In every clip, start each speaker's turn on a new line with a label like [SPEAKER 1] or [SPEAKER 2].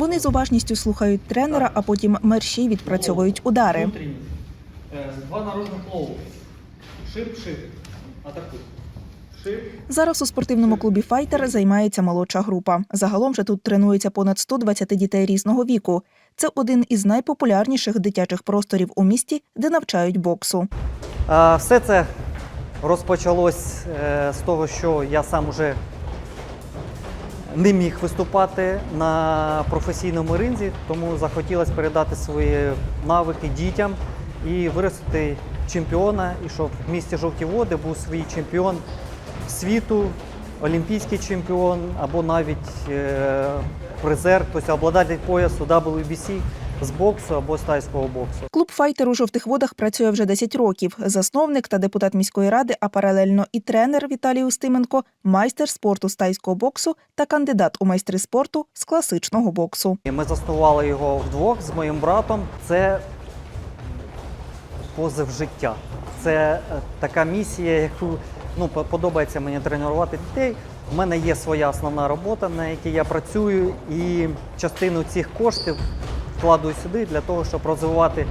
[SPEAKER 1] Вони з уважністю слухають тренера, а потім мерщій відпрацьовують удари.
[SPEAKER 2] Э, Два наружных лоу. Шип, шип. Атакуй.
[SPEAKER 1] Зараз у спортивному клубі Файтер займається молодша група. Загалом же тут тренується понад 120 дітей різного віку. Це один із найпопулярніших дитячих просторів у місті, де навчають боксу.
[SPEAKER 3] Все це розпочалось е, з того, що я сам уже не міг виступати на професійному ринзі, тому захотілося передати свої навики дітям і виростити чемпіона, і щоб в місті Жовті Води був свій чемпіон світу, олімпійський чемпіон або навіть е, призер, тобто обладатель поясу WBC з боксу або з тайського боксу.
[SPEAKER 1] Клуб Файтер у жовтих водах працює вже 10 років. Засновник та депутат міської ради, а паралельно і тренер Віталій Устименко, майстер спорту з тайського боксу та кандидат у майстри спорту з класичного боксу.
[SPEAKER 3] Ми заснували його вдвох з моїм братом. Це позив життя. Це е, така місія, яку ну, по- подобається мені тренувати дітей. У мене є своя основна робота, на якій я працюю, і частину цих коштів вкладую сюди для того, щоб розвивати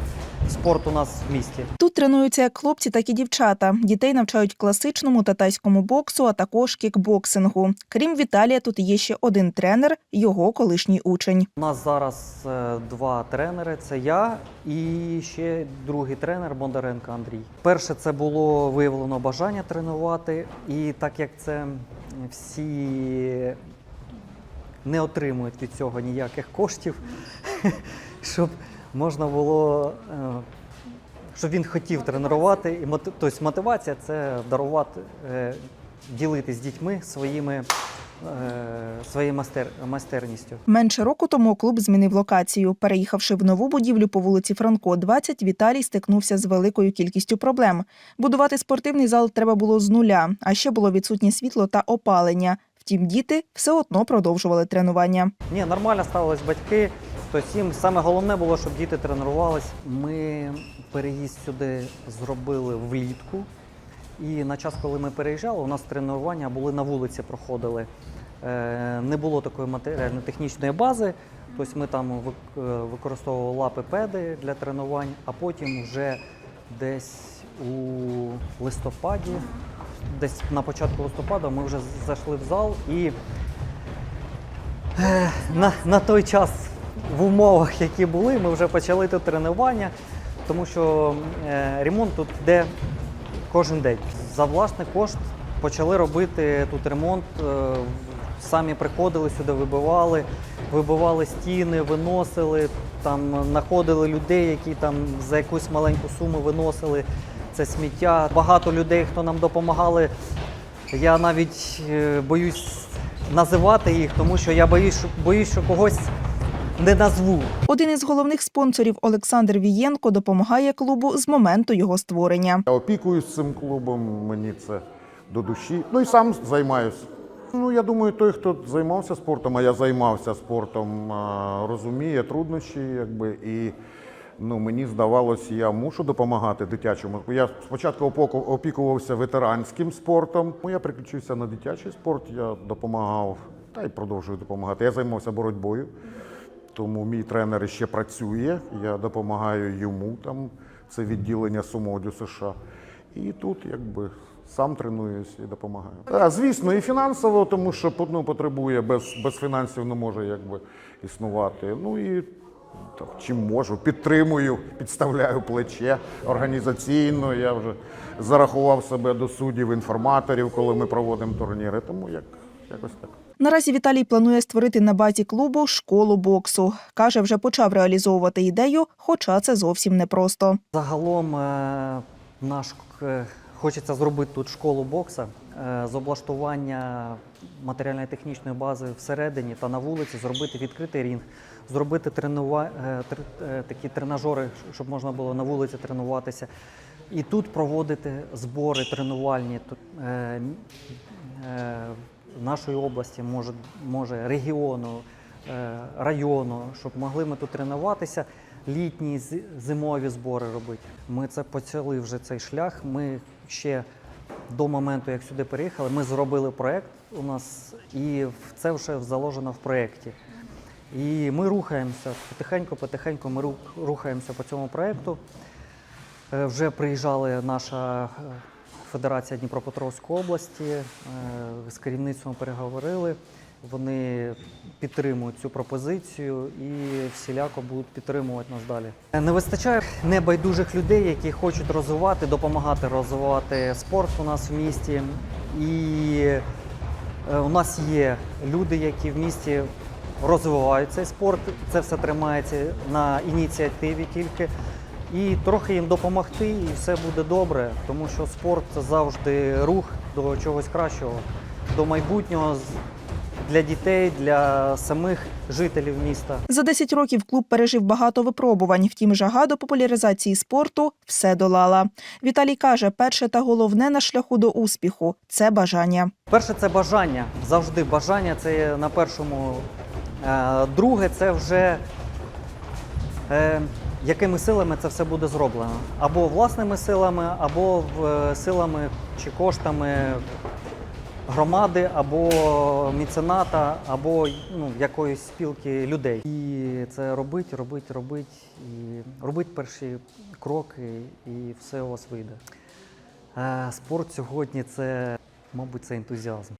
[SPEAKER 3] спорт у нас в місті.
[SPEAKER 1] Тут тренуються як хлопці, так і дівчата. Дітей навчають класичному та тайському боксу, а також кікбоксингу. Крім Віталія, тут є ще один тренер, його колишній учень.
[SPEAKER 3] У нас зараз е, два тренери: це я і ще другий тренер Бондаренко Андрій. Перше, це було виявлено бажання тренувати, і так як це всі не отримують від цього ніяких коштів, щоб можна було. е, Щоб він хотів тренувати, і тобто мотивація це дарувати, е, ділитись з дітьми своїми, своєю майстер, майстерністю.
[SPEAKER 1] Менше року тому клуб змінив локацію. Переїхавши в нову будівлю по вулиці Франко, 20, Віталій стикнувся з великою кількістю проблем. Будувати спортивний зал треба було з нуля, а ще було відсутнє світло та опалення. Втім, діти все одно продовжували тренування.
[SPEAKER 3] Ні, нормально ставились батьки. Тобто їм саме головне було, щоб діти тренувались. Ми переїзд сюди зробили влітку. І на час, коли ми переїжджали, у нас тренування були на вулиці, проходили. Е, Не було такої матеріально-технічної бази. Тобто ми там е, використовували лапи педи для тренувань, а потім вже десь у листопаді, десь на початку листопада ми вже зайшли в зал і Е, на, на той час в умовах, які були, ми вже почали тут тренування, тому що ремонт тут йде кожен день. За власний кошт почали робити тут ремонт. е, самі приходили сюди, вибивали, вибивали стіни, виносили, там знаходили людей, які там за якусь маленьку суму виносили це сміття. Багато людей, хто нам допомагали. Я навіть е, боюсь називати їх, тому що я боюсь, боюсь, що когось не назву.
[SPEAKER 1] Один із головних спонсорів Олександр Вієнко допомагає клубу з моменту його створення.
[SPEAKER 4] Я опікуюсь цим клубом, мені це до душі. Ну і сам займаюся. Ну, я думаю, той, хто займався спортом, а я займався спортом, розуміє труднощі, якби і. Ну, мені здавалось, я мушу допомагати дитячому. Я спочатку опікувався ветеранським спортом. Ну, Я переключився на дитячий спорт, я допомагав та й продовжую допомагати. Я займався боротьбою, тому мій тренер ще працює. Я допомагаю йому там. Це відділення Сумодю США. І тут якби сам тренуюсь і допомагаю. А, звісно, і фінансово, тому що ну, потребує без, без фінансів не може якби існувати. Ну і так, чим можу, підтримую, підставляю плече організаційно. Я вже зарахував себе до суддів інформаторів, коли ми проводимо турніри. Тому як, якось так.
[SPEAKER 1] Наразі Віталій планує створити на базі клубу школу боксу. Каже, вже почав реалізовувати ідею, хоча це зовсім непросто.
[SPEAKER 3] Загалом е, наш е, хочеться зробити тут школу бокса е, з облаштування матеріальної технічної бази всередині та на вулиці, зробити відкритий рінг, зробити тренува... тр- такі тренажери, щоб можна було на вулиці тренуватися. І тут проводити збори тренувальні нашої області, може, може регіону, е, району, щоб могли ми тут тренуватися, літні зимові збори робити. Ми це почали вже цей шлях. Ми ще до моменту, як сюди переїхали, ми зробили проєкт у нас, і це вже заложено в проєкті. І ми рухаємося потихеньку, потихеньку ми рухаємося по цьому проєкту. Е, Вже приїжджали наша е, Федерація Дніпропетровської області, е, з керівництвом переговорили. Вони підтримують цю пропозицію і всіляко будуть підтримувати нас далі. Не вистачає небайдужих людей, які хочуть розвивати, допомагати розвивати спорт у нас в місті. І е, у нас є люди, які в місті розвивають цей спорт. Це все тримається на ініціативі тільки. І трохи їм допомогти, і все буде добре, тому що спорт це завжди рух до чогось кращого, до майбутнього для дітей, для самих жителів міста.
[SPEAKER 1] За 10 років клуб пережив багато випробувань. Втім, жага до популяризації спорту все долала. Віталій каже, перше та головне на шляху до успіху це бажання.
[SPEAKER 3] Перше це бажання. Завжди бажання це на першому. Е, Друге, це вже е, якими силами це все буде зроблено. Або власними силами, або е, силами чи коштами громади, або міцената, або ну, якоїсь спілки людей. І це робить, робить, робить, і робить перші кроки, і все у вас вийде. Е, Спорт сьогодні це, мабуть, це ентузіазм.